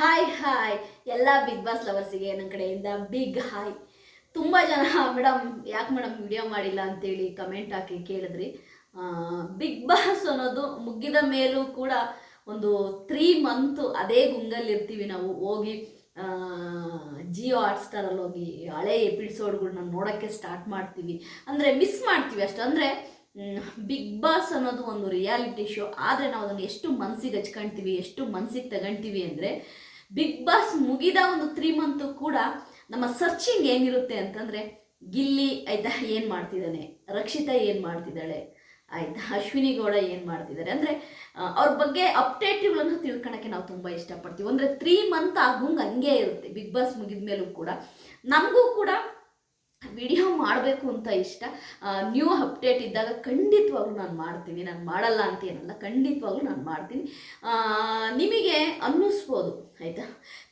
Hi hi ಎಲ್ಲ big boss ಲವರ್ಸಿಗೆ ನನ್ನ ಕಡೆಯಿಂದ ಬಿಗ್ ಹಾಯ್ ತುಂಬ ಜನ ಮೇಡಮ್ ಯಾಕೆ ಮೇಡಮ್ ವಿಡಿಯೋ ಮಾಡಿಲ್ಲ ಅಂತೇಳಿ ಕಮೆಂಟ್ ಹಾಕಿ ಕೇಳಿದ್ರಿ. ಬಿಗ್ ಬಾಸ್ ಅನ್ನೋದು ಮುಗಿದ ಮೇಲೂ ಕೂಡ ಒಂದು ತ್ರೀ ಮಂತು ಅದೇ ಗುಂಗಲ್ಲಿರ್ತೀವಿ ನಾವು. ಹೋಗಿ ಜಿಯೋ ಜಿಯೋ ಹಾಟ್ಸ್ಟಾರಲ್ಲಿ ಹೋಗಿ ಹಳೆ ಎಪಿಸೋಡ್ಗಳನ್ನ ನೋಡೋಕ್ಕೆ ಸ್ಟಾರ್ಟ್ ಮಾಡ್ತೀವಿ. ಅಂದರೆ ಮಿಸ್ ಮಾಡ್ತೀವಿ ಅಷ್ಟು. ಅಂದರೆ ಬಿಗ್ ಬಾಸ್ ಅನ್ನೋದು ಒಂದು ರಿಯಾಲಿಟಿ ಶೋ ಆದರೆ ನಾವು ಅದನ್ನು ಎಷ್ಟು ಮನಸ್ಸಿಗೆ ಹಚ್ಕೊಳ್ತೀವಿ ಎಷ್ಟು ಮನಸ್ಸಿಗೆ ತಗೊಂತೀವಿ ಅಂದರೆ ಬಿಗ್ ಬಾಸ್ ಮುಗಿದ ಒಂದು ತ್ರೀ ಮಂತು ಕೂಡ ನಮ್ಮ ಸರ್ಚಿಂಗ್ ಏನಿರುತ್ತೆ ಅಂತಂದರೆ ಗಿಲ್ಲಿ ಆಯ್ತಾ ಏನು ಮಾಡ್ತಿದ್ದಾನೆ? ರಕ್ಷಿತಾ ಏನು ಮಾಡ್ತಿದ್ದಾಳೆ? ಆಯ್ತಾ? ಅಶ್ವಿನಿ ಗೌಡ ಏನು ಮಾಡ್ತಿದ್ದಾರೆ? ಅಂದರೆ ಅವ್ರ ಬಗ್ಗೆ ಅಪ್ಡೇಟ್ಗಳನ್ನು ತಿಳ್ಕೊಳಕ್ಕೆ ನಾವು ತುಂಬ ಇಷ್ಟಪಡ್ತೀವಿ. ಅಂದರೆ ತ್ರೀ ಮಂತ್ ಆಗೋಂಗೆ ಹಂಗೆ ಇರುತ್ತೆ. ಬಿಗ್ ಬಾಸ್ ಮುಗಿದ ಮೇಲೂ ಕೂಡ. ನಮಗೂ ಕೂಡ ವಿಡಿಯೋ ಮಾಡಬೇಕು ಅಂತ ಇಷ್ಟ. ನ್ಯೂ ಅಪ್ಡೇಟ್ ಇದ್ದಾಗ ಖಂಡಿತವಾಗ್ಲೂ ನಾನು ಮಾಡ್ತೀನಿ. ನಾನು ಮಾಡಲ್ಲ ಅಂತ ಏನಲ್ಲ, ಖಂಡಿತವಾಗ್ಲೂ ನಾನು ಮಾಡ್ತೀನಿ. ನಿಮಗೆ ಅನ್ನಿಸ್ಬೋದು. ಆಯಿತಾ?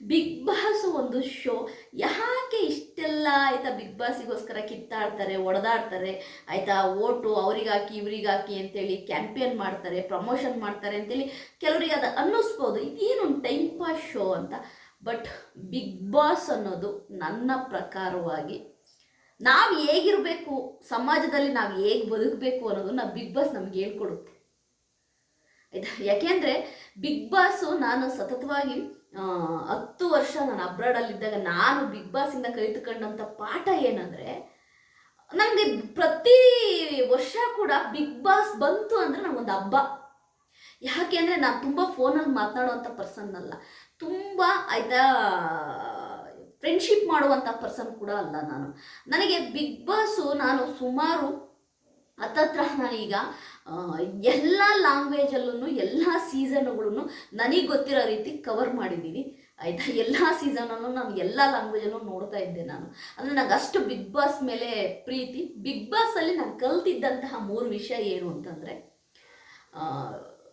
ಬಿಗ್ ಬಾಸ್ ಒಂದು ಶೋ ಯಾಕೆ ಇಷ್ಟೆಲ್ಲ ಆಯಿತಾ ಬಿಗ್ ಬಾಸಿಗೋಸ್ಕರ ಕಿತ್ತಾಡ್ತಾರೆ, ಒಡೆದಾಡ್ತಾರೆ? ಆಯಿತಾ? ಓಟು ಅವ್ರಿಗಾಕಿ, ಇವ್ರಿಗಾಕಿ ಅಂತೇಳಿ ಕ್ಯಾಂಪೇನ್ ಮಾಡ್ತಾರೆ ಪ್ರಮೋಷನ್ ಮಾಡ್ತಾರೆ ಅಂತೇಳಿ ಕೆಲವರಿಗೆ ಅದು ಅನ್ನಿಸ್ಬೋದು. ಇದೇನು ಟೈಮ್ ಪಾಸ್ ಶೋ ಅಂತ. ಬಟ್ ಬಿಗ್ ಬಾಸ್ ಅನ್ನೋದು ನನ್ನ ಪ್ರಕಾರವಾಗಿ ನಾವು ಹೇಗಿರಬೇಕು, ಸಮಾಜದಲ್ಲಿ ನಾವು ಹೇಗೆ ಬದುಕಬೇಕು ಅನ್ನೋದನ್ನ ಬಿಗ್ ಬಾಸ್ ನಮ್ಗೆ ಹೇಳ್ಕೊಡುತ್ತೆ. ಆಯ್ತಾ? ಯಾಕೆಂದರೆ ಬಿಗ್ ಬಾಸು ನಾನು ಸತತವಾಗಿ ಹತ್ತು ವರ್ಷ ನಾನು ಅಬ್ರಾಡಲ್ಲಿದ್ದಾಗ ನಾನು ಬಿಗ್ ಬಾಸಿಂದ ಕಲಿತುಕೊಂಡಂಥ ಪಾಠ ಏನಂದರೆ, ನನಗೆ ಪ್ರತಿ ವರ್ಷ ಕೂಡ ಬಿಗ್ ಬಾಸ್ ಬಂತು ಅಂದರೆ ನನಗೊಂದು ಹಬ್ಬ. ಯಾಕೆ ಅಂದರೆ ನಾನು ತುಂಬ ಫೋನಲ್ಲಿ ಮಾತನಾಡುವಂಥ ಪರ್ಸನ್ ಅಲ್ಲ. ತುಂಬ ಆಯಿತಾ ಫ್ರೆಂಡ್ಶಿಪ್ ಮಾಡುವಂಥ ಪರ್ಸನ್ ಕೂಡ ಅಲ್ಲ ನಾನು. ನನಗೆ ಬಿಗ್ ಬಾಸು ನಾನು ಸುಮಾರು ಹತ್ತತ್ರ ನಾನೀಗ ಎಲ್ಲ ಲ್ಯಾಂಗ್ವೇಜಲ್ಲೂ ಎಲ್ಲ ಸೀಸನ್ಗಳನ್ನು ನನಗೆ ಗೊತ್ತಿರೋ ರೀತಿ ಕವರ್ ಮಾಡಿದ್ದೀನಿ ಆಯಿತಾ? ಎಲ್ಲ ಸೀಸನಲ್ಲೂ ನಾನು ಎಲ್ಲ ಲ್ಯಾಂಗ್ವೇಜಲ್ಲೂ ನೋಡ್ತಾ ಇದ್ದೆ ನಾನು. ಅಂದರೆ ನಂಗೆ ಅಷ್ಟು ಬಿಗ್ ಬಾಸ್ ಮೇಲೆ ಪ್ರೀತಿ. ಬಿಗ್ ಬಾಸಲ್ಲಿ ನಾನು ಕಲ್ತಿದ್ದಂತಹ ಮೂರು ವಿಷಯ ಏನು ಅಂತಂದರೆ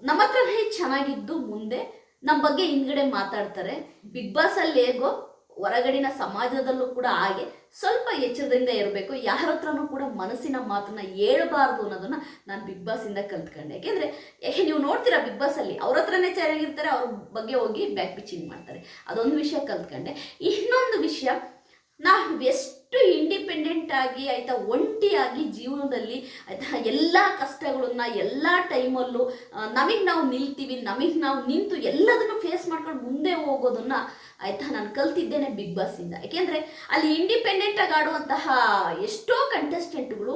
ನಮ್ಮ ಹತ್ರನೇ ಚೆನ್ನಾಗಿದ್ದು ಮುಂದೆ ನಮ್ಮ ಬಗ್ಗೆ ಹಿಂದ್ಗಡೆ ಮಾತಾಡ್ತಾರೆ. ಬಿಗ್ ಬಾಸಲ್ಲಿ ಹೇಗೋ ಹೊರಗಡಿನ ಸಮಾಜದಲ್ಲೂ ಕೂಡ ಹಾಗೆ. ಸ್ವಲ್ಪ ಎಚ್ಚರದಿಂದ ಇರಬೇಕು. ಯಾರ ಹತ್ರನೂ ಕೂಡ ಮನಸ್ಸಿನ ಮಾತನ್ನ ಹೇಳ್ಬಾರ್ದು ಅನ್ನೋದನ್ನ ನಾನು ಬಿಗ್ ಬಾಸಿಂದ ಕಲ್ತ್ಕೊಂಡೆ. ಯಾಕೆಂದರೆ ಯಾಕೆ ನೀವು ನೋಡ್ತೀರಾ ಬಿಗ್ ಬಾಸಲ್ಲಿ ಅವ್ರ ಹತ್ರನೇ ಚೆನ್ನಾಗಿರ್ತಾರೆ ಅವ್ರ ಬಗ್ಗೆ ಹೋಗಿ ಬ್ಯಾಕ್ ಪಿಚಿಂಗ್ ಮಾಡ್ತಾರೆ. ಅದೊಂದು ವಿಷಯ ಕಲ್ತ್ಕೊಂಡೆ. ಇನ್ನೊಂದು ವಿಷಯ, ನಾವು ಎಷ್ಟು ಇಂಡಿಪೆಂಡೆಂಟ್ ಆಗಿ, ಆಯಿತಾ, ಒಂಟಿಯಾಗಿ ಜೀವನದಲ್ಲಿ, ಆಯಿತಾ, ಎಲ್ಲ ಕಷ್ಟಗಳನ್ನ, ಎಲ್ಲ ಟೈಮಲ್ಲೂ ನಮಗೆ ನಾವು ನಿಲ್ತೀವಿ, ನಮಗೆ ನಾವು ನಿಂತು ಎಲ್ಲದನ್ನು ಫೇಸ್ ಮಾಡ್ಕೊಂಡು ಮುಂದೆ ಹೋಗೋದನ್ನ ಆಯಿತಾ? ನಾನು ಕಲ್ತಿದ್ದೇನೆ ಬಿಗ್ ಬಾಸಿಂದ ಯಾಕೆಂದರೆ ಅಲ್ಲಿ ಇಂಡಿಪೆಂಡೆಂಟ್ ಆಗಿ ಆಡುವಂತಹ ಎಷ್ಟೋ ಕಂಟೆಸ್ಟೆಂಟ್ಗಳು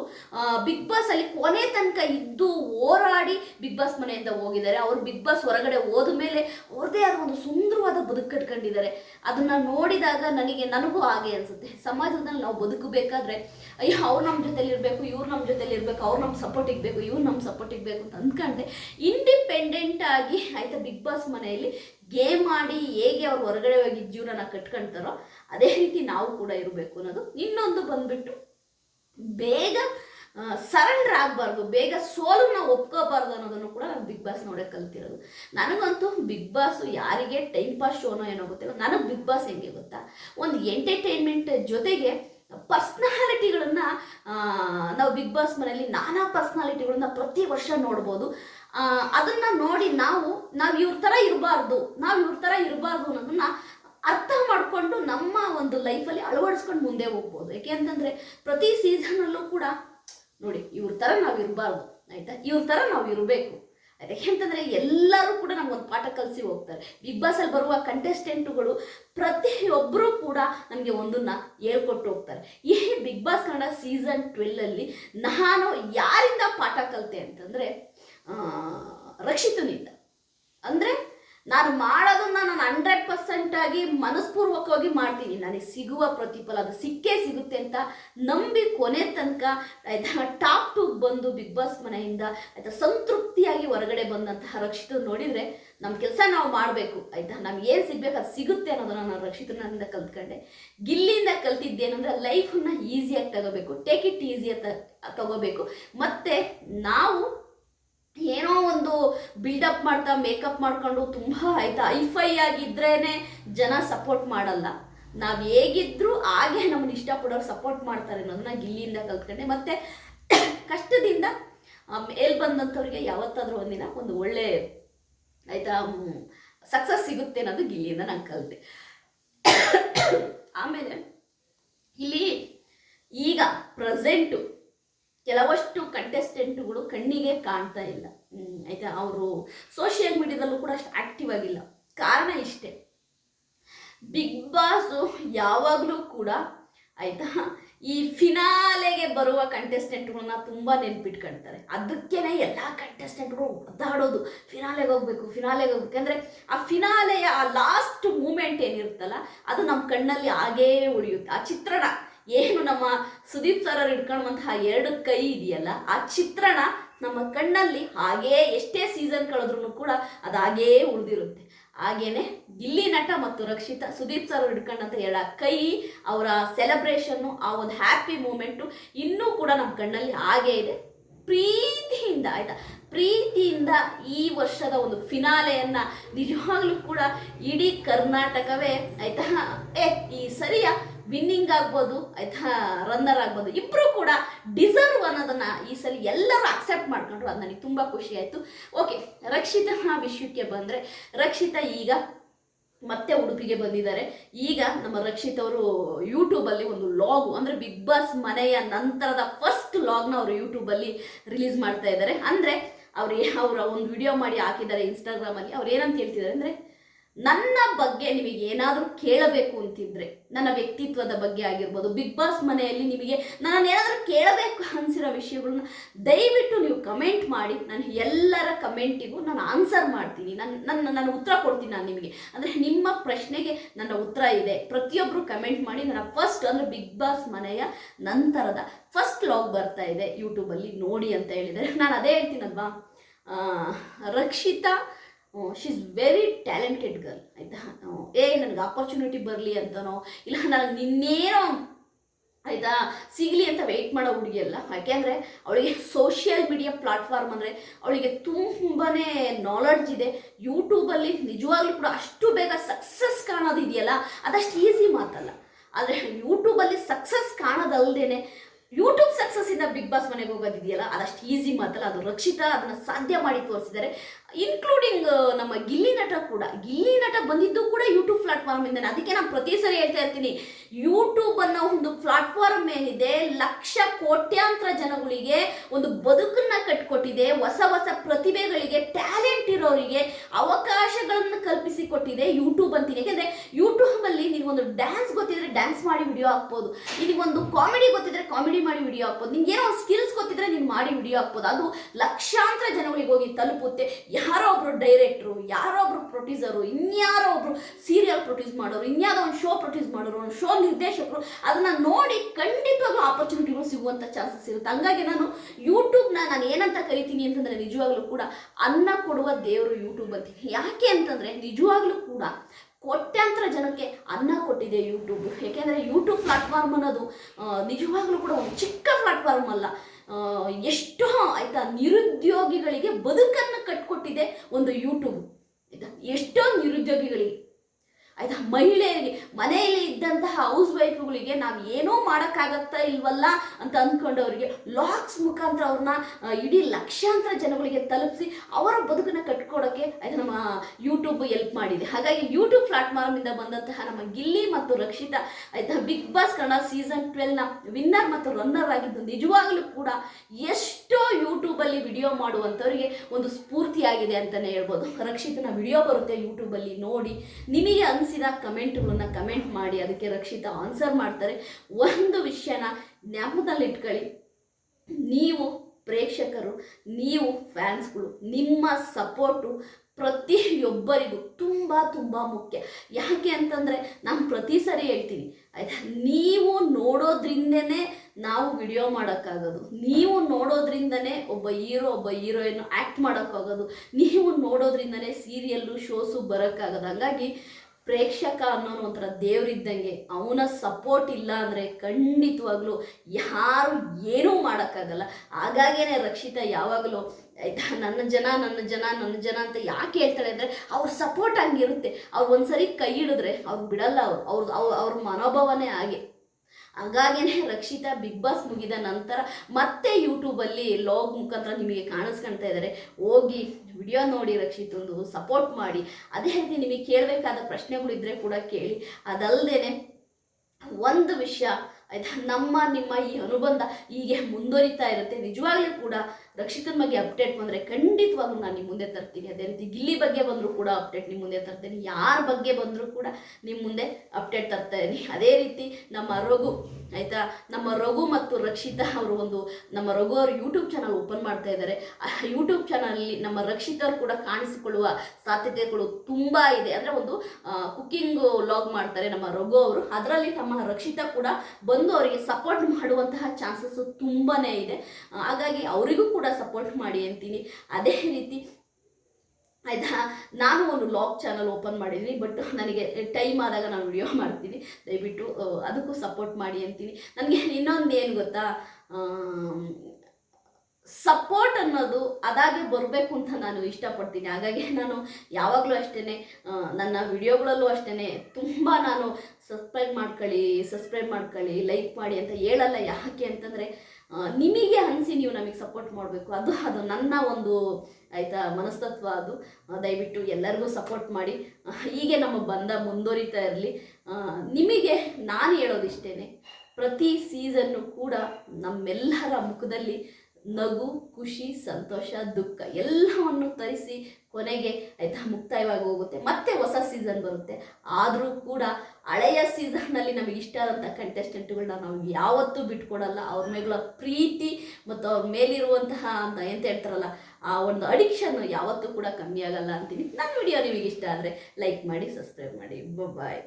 ಬಿಗ್ ಬಾಸ್ ಅಲ್ಲಿ ಕೊನೆ ತನಕ ಇದ್ದು ಹೋರಾಡಿ ಬಿಗ್ ಬಾಸ್ ಮನೆಯಿಂದ ಹೋಗಿದ್ದಾರೆ. ಅವರು ಬಿಗ್ ಬಾಸ್ ಹೊರಗಡೆ ಹೋದ ಮೇಲೆ ಅವ್ರದೇ ಆದ ಒಂದು ಸುಂದರವಾದ ಬದುಕು ಕಟ್ಕೊಂಡಿದ್ದಾರೆ. ಅದನ್ನ ನೋಡಿದಾಗ ನನಗೆ ನನಗೂ ಹಾಗೆ ಅನ್ಸುತ್ತೆ. ಸಮಾಜದಲ್ಲಿ ನಾವು ಬದುಕಬೇಕಾದ್ರೆ, ಅಯ್ಯೋ, ಅವ್ರು ನಮ್ಮ ಜೊತೆಲಿ ಇರಬೇಕು, ಇವ್ರು ನಮ್ಮ ಜೊತೆಲಿ ಇರಬೇಕು, ಅವ್ರು ನಮ್ಮ ಸಪೋರ್ಟಿಗೆ ಬೇಕು, ಇವ್ರು ನಮ್ಮ ಸಪೋರ್ಟಿಗೆ ಬೇಕು ಅಂತ ಅಂದ್ಕೊಂಡೆ. ಇಂಡಿಪೆಂಡೆಂಟ್ ಆಗಿ, ಆಯ್ತಾ ಬಿಗ್ ಬಾಸ್ ಮನೆಯಲ್ಲಿ ಗೇಮ್ ಆಡಿ ಹೇಗೆ ಅವ್ರು ಹೊರಗಡೆ ಹೋಗಿ ಜೀವನನ ಕಟ್ಕೊಳ್ತಾರೋ ಅದೇ ರೀತಿ ನಾವು ಕೂಡ ಇರಬೇಕು ಅನ್ನೋದು ಇನ್ನೊಂದು ಬಂದ್ಬಿಟ್ಟು ಬೇಗ ಸರೆಂಡರ್ ಆಗಬಾರ್ದು, ಬೇಗ ಸೋಲನ್ನ ಒಪ್ಕೋಬಾರ್ದು ಅನ್ನೋದನ್ನು ಕೂಡ ನಾನು ಬಿಗ್ ಬಾಸ್ ನೋಡೋಕೆ ಕಲ್ತಿರೋದು. ನನಗಂತೂ ಬಿಗ್ ಬಾಸ್ ಯಾರಿಗೆ ಟೈಮ್ ಪಾಸ್ ಶೋನೋ ಏನೋ ಗೊತ್ತಿಲ್ಲ. ನನಗೆ ಬಿಗ್ ಬಾಸ್ ಹೆಂಗೆ ಗೊತ್ತಾ? ಒಂದು ಎಂಟರ್ಟೈನ್ಮೆಂಟ್ ಜೊತೆಗೆ ಪರ್ಸ್ನಾಲಿಟಿಗಳನ್ನು ನಾವು ಬಿಗ್ ಬಾಸ್ ಮನೆಯಲ್ಲಿ ನಾನಾ ಪರ್ಸ್ನಾಲಿಟಿಗಳನ್ನ ಪ್ರತಿ ವರ್ಷ ನೋಡ್ಬೋದು. ಅದನ್ನ ನೋಡಿ ನಾವು ನಾವು ಇವ್ರ ಥರ ಇರಬಾರ್ದು, ನಾವು ಇವ್ರ ಥರ ಇರಬಾರ್ದು ಅನ್ನೋದನ್ನ ಅರ್ಥ ಮಾಡಿಕೊಂಡು ನಮ್ಮ ಒಂದು ಲೈಫಲ್ಲಿ ಅಳವಡಿಸ್ಕೊಂಡು ಮುಂದೆ ಹೋಗ್ಬೋದು. ಯಾಕೆ ಅಂತಂದರೆ ಪ್ರತಿ ಸೀಸನಲ್ಲೂ ಕೂಡ, ನೋಡಿ, ಇವ್ರ ಥರ ನಾವು ಇರಬಾರ್ದು, ಆಯಿತಾ? ಇವ್ರ ಥರ ನಾವು ಇರಬೇಕು. ಯಾಕೆ ಯಾಕೆಂತಂದರೆ ಎಲ್ಲರೂ ಕೂಡ ನಮ್ಗೊಂದು ಪಾಠ ಕಲಿಸಿ ಹೋಗ್ತಾರೆ. ಬಿಗ್ ಬಾಸಲ್ಲಿ ಬರುವ ಕಂಟೆಸ್ಟೆಂಟುಗಳು ಪ್ರತಿಯೊಬ್ಬರೂ ಕೂಡ ನಮಗೆ ಒಂದನ್ನ ಹೇಳ್ಕೊಟ್ಟು ಹೋಗ್ತಾರೆ. ಈ ಬಿಗ್ ಬಾಸ್ ಕನ್ನಡ ಸೀಸನ್ ಟ್ವೆಲ್ಲಲ್ಲಿ ನಾನು ಯಾರಿಂದ ಪಾಠ ಕಲಿತೆ ಅಂತಂದರೆ ರಕ್ಷಿತನಿಂದ ಅಂದರೆ ನಾನು ಮಾಡೋದನ್ನ ನಾನು ಹಂಡ್ರೆಡ್ ಪರ್ಸೆಂಟ್ ಆಗಿ ಮನಸ್ಪೂರ್ವಕವಾಗಿ ಮಾಡ್ತೀನಿ. ನನಗೆ ಸಿಗುವ ಪ್ರತಿಫಲ, ಅದು ಸಿಕ್ಕೇ ಸಿಗುತ್ತೆ ಅಂತ ನಂಬಿ ಕೊನೆ ತನಕ ಆಯ್ತಾ ಟಾಪ್ ಟು ಬಂದು ಬಿಗ್ ಬಾಸ್ ಮನೆಯಿಂದ ಆಯ್ತಾ ಸಂತೃಪ್ತಿಯಾಗಿ ಹೊರಗಡೆ ಬಂದಂತಹ ರಕ್ಷಿತ ನೋಡಿದರೆ ನಮ್ಮ ಕೆಲಸ ನಾವು ಮಾಡಬೇಕು. ಆಯ್ತಾ, ನಮ್ಗೆ ಏನು ಸಿಗ್ಬೇಕು ಅದು ಸಿಗುತ್ತೆ ಅನ್ನೋದನ್ನ ನಾನು ರಕ್ಷಿತನಿಂದ ಕಲ್ತ್ಕೊಂಡೆ. ಗಿಲ್ಲಿಂದ ಕಲ್ತಿದ್ದೇನೆಂದ್ರೆ ಲೈಫನ್ನ ಈಸಿಯಾಗಿ ತಗೋಬೇಕು. ಟೇಕ್ ಇಟ್ ಈಸಿಯಾಗಿ ತಗೋಬೇಕು. ಮತ್ತು ನಾವು ಏನೋ ಒಂದು ಬಿಲ್ಡಪ್ ಮಾಡ್ತಾ ಮೇಕಪ್ ಮಾಡ್ಕೊಂಡು ತುಂಬ ಆಯ್ತಾ? ಐಫೈ ಆಗಿದ್ರೇ ಜನ ಸಪೋರ್ಟ್ ಮಾಡಲ್ಲ. ನಾವು ಹೇಗಿದ್ರು ಹಾಗೆ ನಮ್ಮನ್ನ ಇಷ್ಟಪಡೋರು ಸಪೋರ್ಟ್ ಮಾಡ್ತಾರೆ ಅನ್ನೋದನ್ನ ಗಿಲ್ಲಿಯಿಂದ ಕಲ್ತ್ಕೊಂಡೆ. ಮತ್ತು ಕಷ್ಟದಿಂದ ಮೇಲ್ ಬಂದಂಥವ್ರಿಗೆ ಯಾವತ್ತಾದ್ರೂ ಒಂದಿನ ಒಂದು ಒಳ್ಳೆ, ಆಯಿತಾ ಸಕ್ಸಸ್ ಸಿಗುತ್ತೆ ಅನ್ನೋದು ಗಿಲ್ಲಿಯಿಂದ ನಾನು ಕಲಿತೆ. ಆಮೇಲೆ ಇಲ್ಲಿ ಈಗ ಪ್ರೆಸೆಂಟು ಕೆಲವಷ್ಟು ಕಂಟೆಸ್ಟೆಂಟ್ಗಳು ಕಣ್ಣಿಗೆ ಕಾಣ್ತಾ ಇಲ್ಲ. ಆಯಿತಾ? ಅವರು ಸೋಷಿಯಲ್ ಮೀಡಿಯಾದಲ್ಲೂ ಕೂಡ ಅಷ್ಟು ಆಕ್ಟಿವ್ ಆಗಿಲ್ಲ. ಕಾರಣ ಇಷ್ಟೇ. ಬಿಗ್ ಬಾಸು ಯಾವಾಗಲೂ ಕೂಡ, ಆಯ್ತಾ? ಈ ಫಿನಾಲೆಗೆ ಬರುವ ಕಂಟೆಸ್ಟೆಂಟ್ಗಳನ್ನ ತುಂಬ ನೆನ್ಪಿಟ್ಕೊಳ್ತಾರೆ ಅದಕ್ಕೇನೆ ಎಲ್ಲ ಕಂಟೆಸ್ಟೆಂಟ್ಗಳು ಒದ್ದಾಡೋದು. ಫಿನಾಲೆಗೆ ಹೋಗ್ಬೇಕು ಫಿನಾಲೆಗೆ ಹೋಗ್ಬೇಕು. ಅಂದರೆ ಆ ಫಿನಾಲೆಯ ಆ ಲಾಸ್ಟ್ ಮೂಮೆಂಟ್ ಏನಿರುತ್ತಲ್ಲ, ಅದು ನಮ್ಮ ಕಣ್ಣಲ್ಲಿ ಹಾಗೇ ಉಳಿಯುತ್ತೆ. ಆ ಚಿತ್ರಣ ಏನು ನಮ್ಮ ಸುದೀಪ್ ಸರ್ ಇಟ್ಕೊಳ್ಳುವಂತಹ ಎರಡು ಕೈ ಇದೆಯಲ್ಲ, ಆ ಚಿತ್ರಣ ನಮ್ಮ ಕಣ್ಣಲ್ಲಿ ಹಾಗೇ ಎಷ್ಟೇ ಸೀಸನ್ ಕಳೆದ್ರೂ ಕೂಡ ಅದು ಹಾಗೇ ಉಳಿದಿರುತ್ತೆ. ಹಾಗೇನೆ ಗಿಲ್ಲಿ ನಟ ಮತ್ತು ರಕ್ಷಿತಾ, ಸುದೀಪ್ ಸರ್ ಹಿಡ್ಕೊಂಡಂತ ಎಡ ಕೈ, ಅವರ ಸೆಲೆಬ್ರೇಷನ್ನು ಆ ಒಂದು ಹ್ಯಾಪಿ ಮೂಮೆಂಟು ಇನ್ನೂ ಕೂಡ ನಮ್ಮ ಕಣ್ಣಲ್ಲಿ ಹಾಗೇ ಇದೆ. ಪ್ರೀತಿಯಿಂದ ಆಯ್ತಾ? ಪ್ರೀತಿಯಿಂದ ಈ ವರ್ಷದ ಒಂದು ಫಿನಾಲೆಯನ್ನ ನಿಜವಾಗ್ಲೂ ಕೂಡ ಇಡೀ ಕರ್ನಾಟಕವೇ ಆಯ್ತಾ? ಏ, ಈ ಸರಿಯ? ವಿನ್ನಿಂಗ್ ಆಗ್ಬೋದು ಆಯ್ತಾ ರನ್ನರ್ ಆಗ್ಬೋದು ಇಬ್ಬರು ಕೂಡ ಡಿಸರ್ವ್ ಅನ್ನೋದನ್ನ ಈ ಸಲ ಎಲ್ಲರೂ ಅಕ್ಸೆಪ್ಟ್ ಮಾಡ್ಕೊಂಡ್ರು. ಅದು ನನಗೆ ತುಂಬ ಖುಷಿ ಆಯಿತು. ಓಕೆ ರಕ್ಷಿತಾ ವಿಷಯಕ್ಕೆ ಬಂದರೆ, ರಕ್ಷಿತಾ ಈಗ ಮತ್ತೆ ಉಡುಪಿಗೆ ಬಂದಿದ್ದಾರೆ. ಈಗ ನಮ್ಮ ರಕ್ಷಿತ್ ಅವರು ಯೂಟ್ಯೂಬಲ್ಲಿ ಒಂದು ಲಾಗು ಅಂದರೆ ಬಿಗ್ ಬಾಸ್ ಮನೆಯ ನಂತರದ ಫಸ್ಟ್ ಲಾಗ್ನ ಅವರು ಯೂಟ್ಯೂಬಲ್ಲಿ ರಿಲೀಸ್ ಮಾಡ್ತಾ ಇದ್ದಾರೆ. ಅಂದರೆ ಅವ್ರು, ಅವರ ಒಂದು ವಿಡಿಯೋ ಮಾಡಿ ಹಾಕಿದ್ದಾರೆ ಇನ್ಸ್ಟಾಗ್ರಾಮಲ್ಲಿ ಅವ್ರು ಏನಂತ ಹೇಳ್ತಿದ್ದಾರೆ ಅಂದರೆ ನನ್ನ ಬಗ್ಗೆ ನಿಮಗೆ ಏನಾದರೂ ಕೇಳಬೇಕು ಅಂತಿದ್ರೆ, ನನ್ನ ವ್ಯಕ್ತಿತ್ವದ ಬಗ್ಗೆ ಆಗಿರ್ಬೋದು, ಬಿಗ್ ಬಾಸ್ ಮನೆಯಲ್ಲಿ ನಿಮಗೆ ನಾನು ಏನಾದರೂ ಕೇಳಬೇಕು ಅನಿಸಿರೋ ವಿಷಯಗಳನ್ನ ದಯವಿಟ್ಟು ನೀವು ಕಮೆಂಟ್ ಮಾಡಿ. ನಾನು ಎಲ್ಲರ ಕಮೆಂಟಿಗೂ ನಾನು ಆನ್ಸರ್ ಮಾಡ್ತೀನಿ. ನನ್ನ ನನ್ನ ನಾನು ಉತ್ತರ ಕೊಡ್ತೀನಿ ನಾನು ನಿಮಗೆ. ಅಂದರೆ ನಿಮ್ಮ ಪ್ರಶ್ನೆಗೆ ನನ್ನ ಉತ್ತರ ಇದೆ. ಪ್ರತಿಯೊಬ್ಬರು ಕಮೆಂಟ್ ಮಾಡಿ ನನ್ನ ಫಸ್ಟ್ ಅಂದರೆ ಬಿಗ್ ಬಾಸ್ ಮನೆಯ ನಂತರದ ಫಸ್ಟ್ ಲಾಗ್ ಬರ್ತಾ ಇದೆ ಯೂಟ್ಯೂಬಲ್ಲಿ ನೋಡಿ ಅಂತ ಹೇಳಿದರೆ. ನಾನು ಅದೇ ಹೇಳ್ತೀನಲ್ವಾ? Rakshita she is very talented girl ಆಯಿತಾ? ಏ, ನನಗೆ ಆಪರ್ಚುನಿಟಿ ಬರಲಿ ಅಂತನೋ? ಇಲ್ಲ, ನನಗೆ ನಿನ್ನೇನೋ ಆಯಿತಾ? ಸಿಗಲಿ ಅಂತ ವೆಯ್ಟ್ ಮಾಡೋ ಹುಡುಗಿ ಅಲ್ಲ. ಯಾಕೆಂದರೆ ಅವಳಿಗೆ ಸೋಷಿಯಲ್ ಮೀಡಿಯಾ ಪ್ಲಾಟ್ಫಾರ್ಮ್ ಅಂದರೆ ಅವಳಿಗೆ ತುಂಬಾ ನಾಲೆಡ್ಜ್ ಇದೆ. ಯೂಟ್ಯೂಬಲ್ಲಿ ನಿಜವಾಗ್ಲೂ ಕೂಡ ಅಷ್ಟು ಬೇಗ ಸಕ್ಸಸ್ ಕಾಣೋದಿದೆಯಲ್ಲ ಅದಷ್ಟು ಈಸಿ ಮಾತಲ್ಲ. ಆದರೆ ಯೂಟ್ಯೂಬಲ್ಲಿ ಸಕ್ಸಸ್ ಕಾಣೋದಲ್ದೇನೆ ಯೂಟ್ಯೂಬ್ ಇಂದ ಬಿಗ್ ಬಾಸ್ ಮನೆಗೆ ಹೋಗೋದಿದೆಯಲ್ಲ? ಅದಷ್ಟು ಈಸಿ ಮಾತಲ್ಲ. ಅದು ರಕ್ಷಿತ ಅದನ್ನು ಸಾಧ್ಯ ಮಾಡಿ ತೋರಿಸಿದ್ದಾರೆ. ಇನ್ಕ್ಲೂಡಿಂಗ್ ನಮ್ಮ ಗಿಲ್ಲಿ ನಟ ಕೂಡ. ಗಿಲ್ಲಿ ನಟ ಬಂದಿದ್ದು ಕೂಡ ಯೂಟ್ಯೂಬ್ ಪ್ಲಾಟ್ಫಾರ್ಮ್ ಇಂದ ಅದಕ್ಕೆ ನಾನು ಪ್ರತಿ ಸರಿ ಹೇಳ್ತಾ ಇರ್ತೀನಿ. ಯೂಟ್ಯೂಬ್ ಅನ್ನೋ ಒಂದು ಪ್ಲಾಟ್ಫಾರ್ಮ್ ಏನಿದೆ ಲಕ್ಷ ಕೋಟ್ಯಾಂತರ ಜನಗಳಿಗೆ ಒಂದು ಬದುಕನ್ನ ಕಟ್ಕೊಟ್ಟಿದೆ, ಹೊಸ ಹೊಸ ಪ್ರತಿಭೆಗಳಿಗೆ ಟ್ಯಾಲೆಂಟ್ ಇರೋರಿಗೆ ಅವಕಾಶಗಳನ್ನು ಕಲ್ಪಿಸಿ ಕೊಟ್ಟಿದೆ ಯೂಟ್ಯೂಬ್ ಅಂತೀನಿ. ಯಾಕೆಂದ್ರೆ ಯೂಟ್ಯೂಬ್ ಅಲ್ಲಿ ನಿನಗೊಂದು ಡ್ಯಾನ್ಸ್ ಗೊತ್ತಿದ್ರೆ ಡ್ಯಾನ್ಸ್ ಮಾಡಿ ವಿಡಿಯೋ ಹಾಕ್ಬೋದು. ನಿನಗೊಂದು ಕಾಮಿಡಿ ಗೊತ್ತಿದ್ರೆ ಕಾಮಿಡಿ ಮಾಡಿ ವಿಡಿಯೋ ಹಾಕ್ಬೋದು. ನಿಂಗೆ ಏನೋ ಸ್ಕಿಲ್ಸ್ ಗೊತ್ತಿದ್ರೆ ನೀನು ಮಾಡಿ ವಿಡಿಯೋ ಹಾಕ್ಬೋದು. ಅದು ಲಕ್ಷಾಂತರ ಜನಗಳಿಗೆ ಹೋಗಿ ತಲುಪುತ್ತೆ. ಯಾರೋ ಒಬ್ರು ಡೈರೆಕ್ಟ್ರು ಯಾರೋ ಒಬ್ರು ಪ್ರೊಡ್ಯೂಸರು ಇನ್ಯಾರೋ ಒಬ್ರು ಸೀರಿಯಲ್ ಪ್ರೊಡ್ಯೂಸ್ ಮಾಡೋರು ಇನ್ಯಾವುದೋ ಒಂದು ಶೋ ಪ್ರೊಡ್ಯೂಸ್ ಮಾಡೋರು, ಒಂದು ಶೋ ನಿರ್ದೇಶಕರು, ಅದನ್ನು ನೋಡಿ ಖಂಡಿತವಾಗ್ಲೂ ಆಪರ್ಚುನಿಟಿಗಳು ಸಿಗುವಂಥ ಚಾನ್ಸಸ್ ಇರುತ್ತೆ. ಹಂಗಾಗಿ ನಾನು ಯೂಟ್ಯೂಬ್ನ ನಾನು ಏನಂತ ಕರಿತೀನಿ ಅಂತಂದರೆ ನಿಜವಾಗ್ಲೂ ಕೂಡ ಅನ್ನ ಕೊಡುವ ದೇವರು ಯೂಟ್ಯೂಬ್ ಅಂತೀನಿ. ಯಾಕೆ ಅಂತಂದರೆ ನಿಜವಾಗ್ಲೂ ಕೂಡ ಕೋಟ್ಯಾಂತರ ಜನಕ್ಕೆ ಅನ್ನ ಕೊಟ್ಟಿದೆ ಯೂಟ್ಯೂಬ್ ಯಾಕೆಂದರೆ ಯೂಟ್ಯೂಬ್ ಪ್ಲಾಟ್ಫಾರ್ಮ್ ಅನ್ನೋದು ನಿಜವಾಗ್ಲೂ ಕೂಡ ಒಂದು ಚಿಕ್ಕ ಪ್ಲಾಟ್ಫಾರ್ಮ್ ಅಲ್ಲ. ಎಷ್ಟೋ ಆಯ್ತಾ ನಿರುದ್ಯೋಗಿಗಳಿಗೆ ಬದುಕನ್ನು ಕಟ್ಕೊಟ್ಟಿದೆ ಒಂದು ಯೂಟ್ಯೂಬ್ ಆಯ್ತಾ? ಎಷ್ಟೋ ನಿರುದ್ಯೋಗಿಗಳಿಗೆ. ಆಯ್ತಾ? ಮಹಿಳೆಯರಿಗೆ, ಮನೆಯಲ್ಲಿ ಇದ್ದಂತಹ ಹೌಸ್ ವೈಫ್ಗಳಿಗೆ ನಾವು ಏನೂ ಮಾಡೋಕ್ಕಾಗತ್ತಾ ಇಲ್ವಲ್ಲ ಅಂತ ಅಂದ್ಕೊಂಡವರಿಗೆ ಲಾಕ್ಸ್ ಮುಖಾಂತರ ಅವ್ರನ್ನ ಇಡೀ ಲಕ್ಷಾಂತರ ಜನಗಳಿಗೆ ತಲುಪಿಸಿ ಅವರ ಬದುಕನ್ನು ಕಟ್ಕೊಡೋಕ್ಕೆ ಆಯ್ತಾ ನಮ್ಮ ಯೂಟ್ಯೂಬ್ ಎಲ್ಪ್ ಮಾಡಿದೆ. ಹಾಗಾಗಿ ಯೂಟ್ಯೂಬ್ ಪ್ಲಾಟ್ಫಾರ್ಮಿಂದ ಬಂದಂತಹ ನಮ್ಮ ಗಿಲ್ಲಿ ಮತ್ತು ರಕ್ಷಿತಾ ಆಯ್ತಾ ಬಿಗ್ ಬಾಸ್ ಕನ್ನಡ ಸೀಸನ್ ಟ್ವೆಲ್ನ ವಿನ್ನರ್ ಮತ್ತು ರನ್ನರ್ ಆಗಿದ್ದು ನಿಜವಾಗ್ಲೂ ಕೂಡ ಎಷ್ಟೋ ಯೂಟ್ಯೂಬಲ್ಲಿ ವಿಡಿಯೋ ಮಾಡುವಂಥವರಿಗೆ ಒಂದು ಸ್ಫೂರ್ತಿಯಾಗಿದೆ ಅಂತಲೇ ಹೇಳ್ಬೋದು. ರಕ್ಷಿತನ ವಿಡಿಯೋ ಬರುತ್ತೆ ಯೂಟ್ಯೂಬಲ್ಲಿ ನೋಡಿ. ನಿಮಗೆ ಅನಿಸಿದ ಕಮೆಂಟ್ಗಳನ್ನ ಕಮೆಂಟ್ ಮಾಡಿ, ಅದಕ್ಕೆ ರಕ್ಷಿತ ಆನ್ಸರ್ ಮಾಡ್ತಾರೆ. ಒಂದು ವಿಷಯನ ಜ್ಞಾಪಕದಲ್ಲಿ ಇಟ್ಕೊಳ್ಳಿ ನೀವು ಪ್ರೇಕ್ಷಕರು, ನೀವು ಫ್ಯಾನ್ಸ್ಗಳು, ನಿಮ್ಮ ಸಪೋರ್ಟು ಪ್ರತಿಯೊಬ್ಬರಿಗೂ ತುಂಬ ತುಂಬ ಮುಖ್ಯ. ಯಾಕೆ ಅಂತಂದರೆ ನಾನು ಪ್ರತಿ ಸರಿ ಹೇಳ್ತೀನಿ. ಆಯ್ತಾ? ನೀವು ನೋಡೋದ್ರಿಂದನೇ ನಾವು ವಿಡಿಯೋ ಮಾಡೋಕ್ಕಾಗೋದು. ನೀವು ನೋಡೋದ್ರಿಂದನೇ ಒಬ್ಬ ಹೀರೋ, ಒಬ್ಬ ಹೀರೋಯಿನ್ ಆ್ಯಕ್ಟ್ ಮಾಡೋಕ್ಕಾಗೋದು. ನೀವು ನೋಡೋದ್ರಿಂದನೇ ಸೀರಿಯಲ್ಲು ಶೋಸು ಬರೋಕ್ಕಾಗೋದು. ಹಂಗಾಗಿ ಪ್ರೇಕ್ಷಕ ಅನ್ನೋನು ಒಂಥರ ದೇವರಿದ್ದಂಗೆ ಅವನ ಸಪೋರ್ಟ್ ಇಲ್ಲ ಅಂದರೆ ಖಂಡಿತವಾಗ್ಲೂ ಯಾರು ಏನೂ ಮಾಡೋಕ್ಕಾಗಲ್ಲ. ಹಾಗಾಗೇನೆ ರಕ್ಷಿತ ಯಾವಾಗಲೂ, ಆಯ್ತಾ, ನನ್ನ ಜನ ನನ್ನ ಜನ ನನ್ನ ಜನ ಅಂತ ಯಾಕೆ ಹೇಳ್ತಾಳೆ ಅಂದರೆ ಅವ್ರ ಸಪೋರ್ಟ್ ಹಂಗಿರುತ್ತೆ. ಅವ್ರು ಒಂದ್ಸರಿ ಕೈ ಹಿಡಿದ್ರೆ ಅವ್ರು ಬಿಡಲ್ಲ ಅವ್ರು. ಅವ್ರ ಅವ್ರ ಅವ್ರ ಮನೋಭಾವನೆ ಹಾಗೆ. ಹಾಗಾಗಿನೇ ರಕ್ಷಿತಾ ಬಿಗ್ ಬಾಸ್ ಮುಗಿದ ನಂತರ ಮತ್ತೆ ಯೂಟ್ಯೂಬಲ್ಲಿ ಲಾಗ್ ಮುಖಾಂತರ ನಿಮಗೆ ಕಾಣಿಸ್ಕೊಳ್ತಾ ಇದ್ದಾರೆ. ಹೋಗಿ ವಿಡಿಯೋ ನೋಡಿ ರಕ್ಷಿತಂದು ಸಪೋರ್ಟ್ ಮಾಡಿ. ಅದೇ ರೀತಿ ನಿಮಗೆ ಕೇಳಬೇಕಾದ ಪ್ರಶ್ನೆಗಳಿದ್ರೆ ಕೂಡ ಕೇಳಿ. ಅದಲ್ಲದೆ ಒಂದು ವಿಷಯ, ಆಯ್ತಾ, ನಮ್ಮ ನಿಮ್ಮ ಈ ಅನುಬಂಧ ಹೀಗೆ ಮುಂದುವರಿತಾ ಇರುತ್ತೆ. ನಿಜವಾಗ್ಲೂ ಕೂಡ ರಕ್ಷಿತನ ಬಗ್ಗೆ ಅಪ್ಡೇಟ್ ಬಂದರೆ ಖಂಡಿತವಾಗ್ಲೂ ನಾನು ನಿಮ್ಮ ಮುಂದೆ ತರ್ತೀನಿ. ಅದೇ ರೀತಿ ಗಿಲ್ಲಿ ಬಗ್ಗೆ ಬಂದರೂ ಕೂಡ ಅಪ್ಡೇಟ್ ನಿಮ್ಮ ಮುಂದೆ ತರ್ತೇನೆ. ಯಾರ ಬಗ್ಗೆ ಬಂದರೂ ಕೂಡ ನಿಮ್ಮ ಮುಂದೆ ಅಪ್ಡೇಟ್ ತರ್ತಾ ಇದ್ದೀನಿ. ಅದೇ ರೀತಿ ನಮ್ಮ ರಘು, ಆಯಿತಾ? ನಮ್ಮ ರಘು ಮತ್ತು ರಕ್ಷಿತಾ ಅವರು ಒಂದು ನಮ್ಮ ರಘು ಅವರು ಯೂಟ್ಯೂಬ್ ಚಾನಲ್ ಓಪನ್ ಮಾಡ್ತಾ ಇದ್ದಾರೆ ಆ ಯೂಟ್ಯೂಬ್ ಚಾನಲಲ್ಲಿ ನಮ್ಮ ರಕ್ಷಿತರು ಕೂಡ ಕಾಣಿಸಿಕೊಳ್ಳುವ ಸಾಧ್ಯತೆಗಳು ತುಂಬ ಇದೆ. ಅಂದರೆ ಒಂದು ಕುಕ್ಕಿಂಗ್ ಲಾಗ್ ಮಾಡ್ತಾರೆ ನಮ್ಮ ರಘು ಅವರು. ಅದರಲ್ಲಿ ನಮ್ಮ ರಕ್ಷಿತ ಕೂಡ ಬಂದು ಅವರಿಗೆ ಸಪೋರ್ಟ್ ಮಾಡುವಂತಹ ಚಾನ್ಸಸ್ಸು ತುಂಬಾ ಇದೆ. ಹಾಗಾಗಿ ಅವರಿಗೂ ಕೂಡ ಸಪೋರ್ಟ್ ಮಾಡಿ ಅಂತೀನಿ. ಅದೇ ರೀತಿ, ಆಯಿತಾ? ನಾನು ಒಂದು ಲಾಗ್ ಚಾನಲ್ ಓಪನ್ ಮಾಡಿದ್ದೀನಿ ಬಟ್ ನನಗೆ ಟೈಮ್ ಆದಾಗ ನಾನು ವಿಡಿಯೋ ಮಾಡ್ತೀನಿ. ದಯವಿಟ್ಟು ಅದಕ್ಕೂ ಸಪೋರ್ಟ್ ಮಾಡಿ ಅಂತೀನಿ. ನನಗೆ ಇನ್ನೊಂದು ಏನು ಗೊತ್ತಾ ಸಪೋರ್ಟ್ ಅನ್ನೋದು ಅದಾಗೆ ಬರಬೇಕು ಅಂತ ನಾನು ಇಷ್ಟಪಡ್ತೀನಿ. ಹಾಗಾಗಿ ನಾನು ಯಾವಾಗಲೂ ಅಷ್ಟೇ ನನ್ನ ವಿಡಿಯೋಗಳಲ್ಲೂ ಅಷ್ಟೇ ತುಂಬ ನಾನು ಸಬ್ಸ್ಕ್ರೈಬ್ ಮಾಡ್ಕೊಳ್ಳಿ ಸಬ್ಸ್ಕ್ರೈಬ್ ಮಾಡ್ಕೊಳ್ಳಿ ಲೈಕ್ ಮಾಡಿ ಅಂತ ಹೇಳಲ್ಲ ಯಾಕೆ ಅಂತಂದರೆ ನಿಮಗೆ ಅನಿಸಿ ನೀವು ನಮಗೆ ಸಪೋರ್ಟ್ ಮಾಡಬೇಕು. ಅದು ಅದು ನನ್ನ ಒಂದು ಆಯಿತಾ ಮನಸ್ತತ್ವ ಅದು. ದಯವಿಟ್ಟು ಎಲ್ಲರಿಗೂ ಸಪೋರ್ಟ್ ಮಾಡಿ. ಹೀಗೆ ನಮ್ಮ ಬಂಧ ಮುಂದುವರಿತಾ ಇರಲಿ. ನಿಮಗೆ ನಾನು ಹೇಳೋದಿಷ್ಟೇ ಪ್ರತಿ ಸೀಸನ್ನು ಕೂಡ ನಮ್ಮೆಲ್ಲರ ಮುಖದಲ್ಲಿ ನಗು, ಖುಷಿ, ಸಂತೋಷ, ದುಃಖ ಎಲ್ಲವನ್ನು ತರಿಸಿ ಕೊನೆಗೆ ಆಯಿತಾ, ಮುಕ್ತಾಯವಾಗಿ ಹೋಗುತ್ತೆ. ಮತ್ತೆ ಹೊಸ ಸೀಸನ್ ಬರುತ್ತೆ. ಆದರೂ ಕೂಡ ಹಳೆಯ ಸೀಸನ್ನಲ್ಲಿ ನಮಗೆ ಇಷ್ಟ ಆದಂಥ ಕಂಟೆಸ್ಟೆಂಟ್ಗಳನ್ನ ನಾವು ಯಾವತ್ತೂ ಬಿಟ್ಕೊಡಲ್ಲ. ಅವ್ರ ಮೇಗಳ ಪ್ರೀತಿ ಮತ್ತು ಅವ್ರ ಮೇಲಿರುವಂತಹ ಅಂತ ಎಂತ ಹೇಳ್ತಾರಲ್ಲ, ಆ ಒಂದು ಅಡಿಕ್ಷನ್ ಯಾವತ್ತೂ ಕೂಡ ಕಮ್ಮಿ ಆಗಲ್ಲ ಅಂತೀನಿ. ನನ್ನ ವಿಡಿಯೋ ನಿಮಗೆ ಇಷ್ಟ ಆದರೆ ಲೈಕ್ ಮಾಡಿ ಸಬ್ಸ್ಕ್ರೈಬ್ ಮಾಡಿ. ಬಾಯ್